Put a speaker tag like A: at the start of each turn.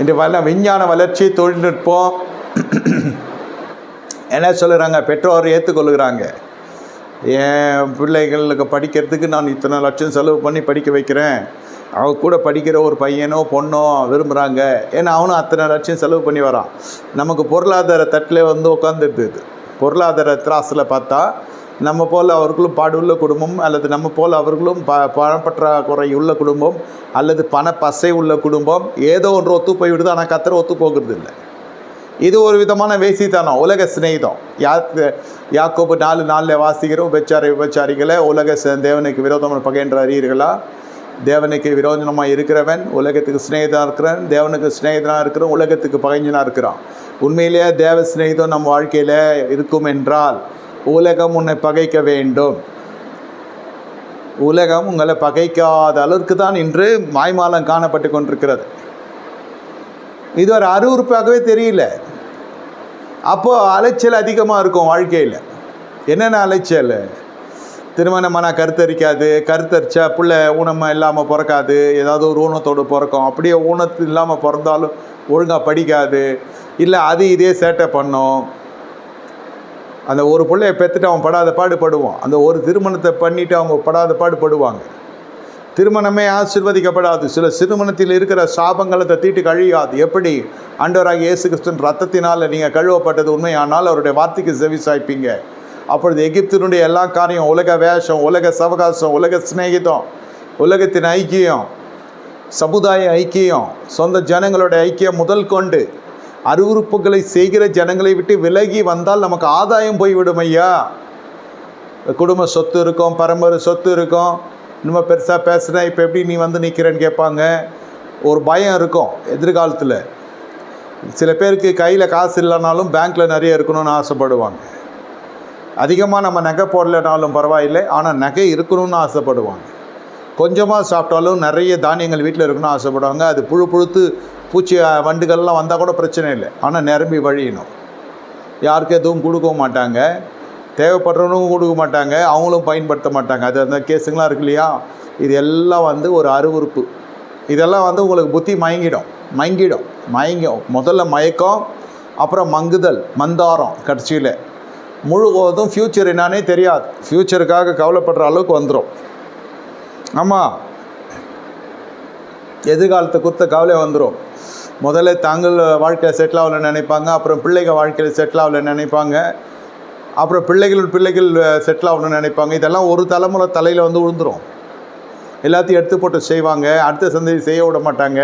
A: இன்று வல்ல விஞ்ஞான வளர்ச்சி தொழில்நுட்பம் என்ன சொல்லுறாங்க? பெற்றோர் ஏற்றுக்கொள்கிறாங்க என் பிள்ளைகளுக்கு படிக்கிறதுக்கு நான் இத்தனை லட்சம் செலவு பண்ணி படிக்க வைக்கிறேன். அவ கூட படிக்கிற ஒரு பையனோ பொண்ணோ விரும்புகிறாங்க ஏன்னா அவனும் அத்தனை லட்சம் செலவு பண்ணி வரான். நமக்கு பொருளாதார தட்டில் வந்து உட்காந்துருது பொருளாதார திராசில் பார்த்தா நம்ம போல் அவர்களும் பாடுள்ள குடும்பம் அல்லது நம்ம போல் அவர்களும் ப பணப்பற்றாக்குறை உள்ள குடும்பம் அல்லது பணப்பசை உள்ள குடும்பம் ஏதோ ஒன்று ஒத்து போய்விடுது. ஆனால் கத்தரை ஒத்து போகிறது இல்லை. இது ஒரு விதமான வேசித்தனம் உலக சிநேகிதம். யாக்கு யாக்கோப்பு நாலு நாளில் வாசிக்கிறோம் உபச்சாரி உபச்சாரிகளை உலக ச- தேவனுக்கு விரோதமான பகைன்ற அறியீர்களா? தேவனுக்கு விரோதனமாக இருக்கிறவன் உலகத்துக்கு சிநேகிதனாக இருக்கிறான் தேவனுக்கு சிநேகிதனாக இருக்கிறான் உலகத்துக்கு பகைஞ்சனாக இருக்கிறான். உண்மையிலேயே தேவ சிநேகிதம் நம் வாழ்க்கையில் இருக்கும் என்றால் உலகம் உன்னை பகைக்க வேண்டும். உலகம் உங்களை பகைக்காத அளவிற்கு தான் இன்று மாய்மாலம் காணப்பட்டு கொண்டிருக்கிறது. இது ஒரு அறிவுறுப்பாகவே தெரியல. அப்போ அலைச்சல் அதிகமாக இருக்கும் வாழ்க்கையில். என்னென்ன அலைச்சல்? திருமணமான கருத்தரிக்காது கருத்தரிச்சா பிள்ளை ஊனமாக இல்லாமல் பிறக்காது ஏதாவது ஒரு ஊனத்தோடு பிறக்கும். அப்படியே ஊனத்து இல்லாமல் பிறந்தாலும் ஒழுங்காக படிக்காது இல்லை அது இதே சேட்டை பண்ணும். அந்த ஒரு பிள்ளைய பெற்றுட்டு அவன் படாத பாடுபடுவான் அந்த ஒரு திருமணத்தை பண்ணிவிட்டு அவங்க படாத பாடுபடுவாங்க திருமணமே ஆசிர்வதிக்கப்படாது. சில திருமணத்தில் இருக்கிற சாபங்களை தீட்டு கழியாது. எப்படி? ஆண்டவராக இயேசு கிறிஸ்தன் ரத்தத்தினால் நீங்கள் கழுவப்பட்டது உண்மையானால் அவருடைய வார்த்தைக்கு செவி சாய்ப்பீங்க. அப்பொழுது எகிப்தினுடைய எல்லா காரியம் உலக வேஷம் உலக சவகாசம் உலக சிநேகிதம் உலகத்தின் ஐக்கியம் சமுதாய ஐக்கியம் சொந்த ஜனங்களுடைய ஐக்கியம் முதல் கொண்டு அறிவுறுப்புகளை செய்கிற ஜனங்களை விட்டு விலகி வந்தால் நமக்கு ஆதாயம் போய்விடும் ஐயா. குடும்ப சொத்து இருக்கும் பரம்பரை சொத்து இருக்கும். இன்னும் பெருசாக பேசுகிறேன் இப்போ எப்படி நீ வந்து நிற்கிறேன்னு கேட்பாங்க. ஒரு பயம் இருக்கும் எதிர்காலத்தில். சில பேருக்கு கையில் காசு இல்லைனாலும் பேங்க்கில் நிறைய இருக்கணும்னு ஆசைப்படுவாங்க. அதிகமாக நம்ம நகை போடலைனாலும் பரவாயில்லை ஆனால் நகை இருக்கணும்னு ஆசைப்படுவாங்க. கொஞ்சமாக சாப்பிட்டாலும் நிறைய தானியங்கள் வீட்டில் இருக்கணும்னு ஆசைப்படுவாங்க. அது புழு புழுத்து பூச்சி வண்டுகள்லாம் வந்தால் கூட பிரச்சனை இல்லை. ஆனால் நிரம்பி வழியணும். யாருக்கு எதுவும் கொடுக்கவும் மாட்டாங்க. தேவைப்படுறவனுக்கும் கொடுக்க மாட்டாங்க. அவங்களும் பயன்படுத்த மாட்டாங்க. அது அந்த கேஸுங்களாம் இருக்கு இல்லையா? இது எல்லாம் வந்து ஒரு அறிவுறுப்பு இதெல்லாம் வந்து உங்களுக்கு புத்தி மயங்கிடும். மயங்கிடும். மயங்கும். முதல்ல மயக்கம் அப்புறம் மங்குதல் மந்தாரம் கடைசியில். முழுவதும் ஃப்யூச்சர் என்னன்னே தெரியாது. ஃப்யூச்சருக்காக கவலைப்படுற அளவுக்கு வந்துடும் ஆமாம் எதிர்காலத்தை குறித்த கவலை வந்துடும் முதல்ல தாங்கள் வாழ்க்கையில் செட்டில் ஆகலன்னு நினைப்பாங்க அப்புறம் பிள்ளைகள் வாழ்க்கையில் செட்டில் ஆகலன்னு நினைப்பாங்க. அப்புறம் பிள்ளைகள் பிள்ளைகள் செட்டில் ஆகணும்னு நினைப்பாங்க. இதெல்லாம் ஒரு தலைமுறை தலையில் வந்து விழுந்துரும் எல்லாத்தையும் எடுத்து போட்டு செய்வாங்க. அடுத்த சந்ததி செய்ய விட மாட்டாங்க.